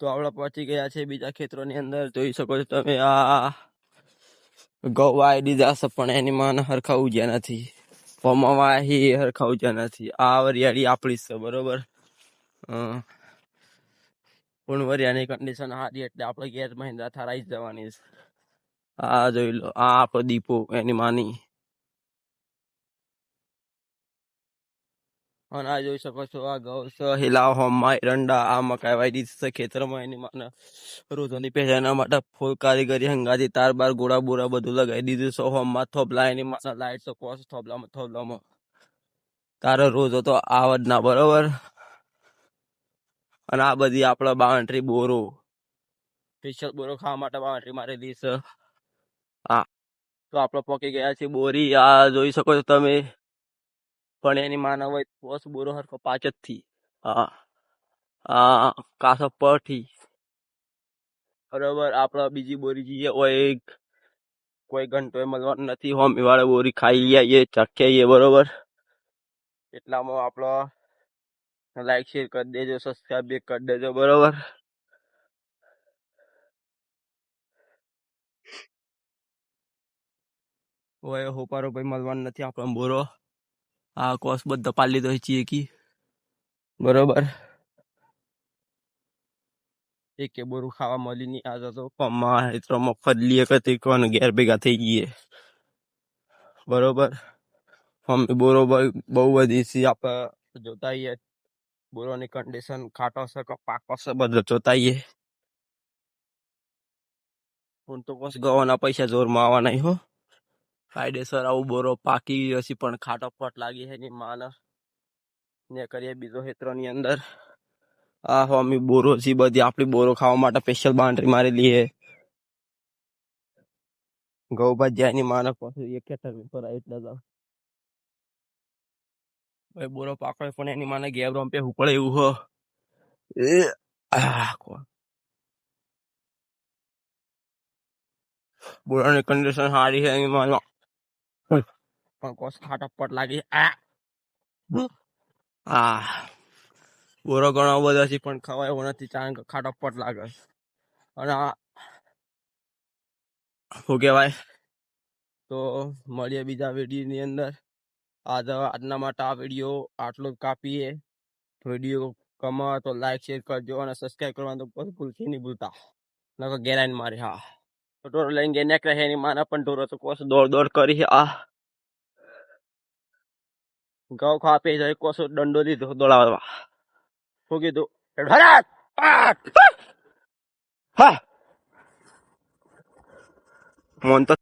તો આપણે પહોંચી ગયા છે બીજા ખેતરોની અંદર. જોઈ શકો છો તમે, આ ઘઉં વાય દીધા છે પણ એની માને હરખા ઉજ્યા નથી. પમાવા એ હરખા ઉજ્યા નથી. આ વરિયાળી આપણી છે, બરોબર. પણ વરિયાની કન્ડિશન સારી એટલે આપણે ગેર મહિન્દ્રા થારાઈ જવાની છે. આ જોઈ લો, આ આપણો દીપો, એની માની અને આ જોઈ શકો છો, આ ઘઉં છે, હિલાવ હોમમાં એરંડા આ મકાઈ દીધ છે, ખેતરમાં એની માને રોજોની પહેલા માટે ફૂલ કારીગરી હંગાથી તાર બાર ગોળા, બોરા બધું લગાવી દીધું છે, હોમમાં થોભલા, એની માને લાઈટ તો કોસ થોબલામાં થોબલામાં તારો રોજો તો આવડ ના, બરોબર? અને આ બધી આપણા બાઉન્ડ્રી બોરો. સ્પેશિયલ બોરો ખાવા માટે બાઉન્ડ્રી મારેલી છે. હા. તો આપણે પોકી ગયા છે બોરી, આ જોઈ શકો છો તમે. પણ એની માનવ હોય પોસ બોરો હરખો પાચ જ થી. હા. કાસો પરથી. બરોબર આપણે બીજી બોરી જઈએ હોય કોઈ ઘંટો મળવાનું નથી. હોમી વાળે બોરી ખાઈ આવીએ ચખીએ બરોબર. એટલામાં આપણો લાઈક શેર કરી દેજો સબસ્ક્રાઈબ કરી દેજો, બરોબર. ઓય, હોપારો ભાઈ મળવાનું નથી આપણો બોરો. આ કોર્સ બધો પાડી લીધો છે કી બરોબર. એક કે બોરું ખાવા મળી નહીં આ તો પમ્મા હેત્રોમાં ફદલીએ કતી કોને ઘેર ભેગા થઈ ગઈએ. બરોબર. મમ્મી બોરો બહુ બધી સી આપણે જોતાઈએ બોરોની કન્ડિશન ખાટો છે કે પાકો છે બધો જોતાઈએ હું તો બસ ગવાના પૈસા જોરમાં આવવા નહીં હો. કાયદેસર આવું બોરો પાકી હશે પણ ખાટો પટ લાગી છે ની માને ને કરીએ બીજો હેત્રોની અંદર આ હોમી બોરો છે બધી આપણી બોરો ખાવા માટે સ્પેશિયલ બાઉન્ડ્રી મારેલી છે ઘઉં ભજીયાની માને પાછું એક ખેતર ઉપર આવી એટલે તો ભાઈ બોરો પાકડે પણ એની માને ગેબ રંપે ઉપડે એવું હો એ આહ, કો- બોરાની કન્ડિશન સારી છે એની માનો પણ કોસ ખાટા પટ લાગી આ આ બોરો ઘણો બધો છે પણ ખવાય એવો નથી કારણ કે ખાટો પટ લાગે છે. અને આ શું કહેવાય તો મળીએ બીજા વિડીયોની અંદર આજ આજના માટે આ વિડીયો આટલો જ કાપીએ વિડીયો ગમે તો લાઈક શેર કરજો અને સબસ્ક્રાઈબ કરવાનું તો કોઈ ભૂલથી નહીં ભૂલતા નકર ગેરાઈને મારે હા ढोर नेक रहे नहीं माना अपन पण ढोराचं कोस दौड दौड करी, आ. गाव खा पे जाय, कोस दंडो दी दौडावा हो गे दो. ढोरात! हा! म्हणतो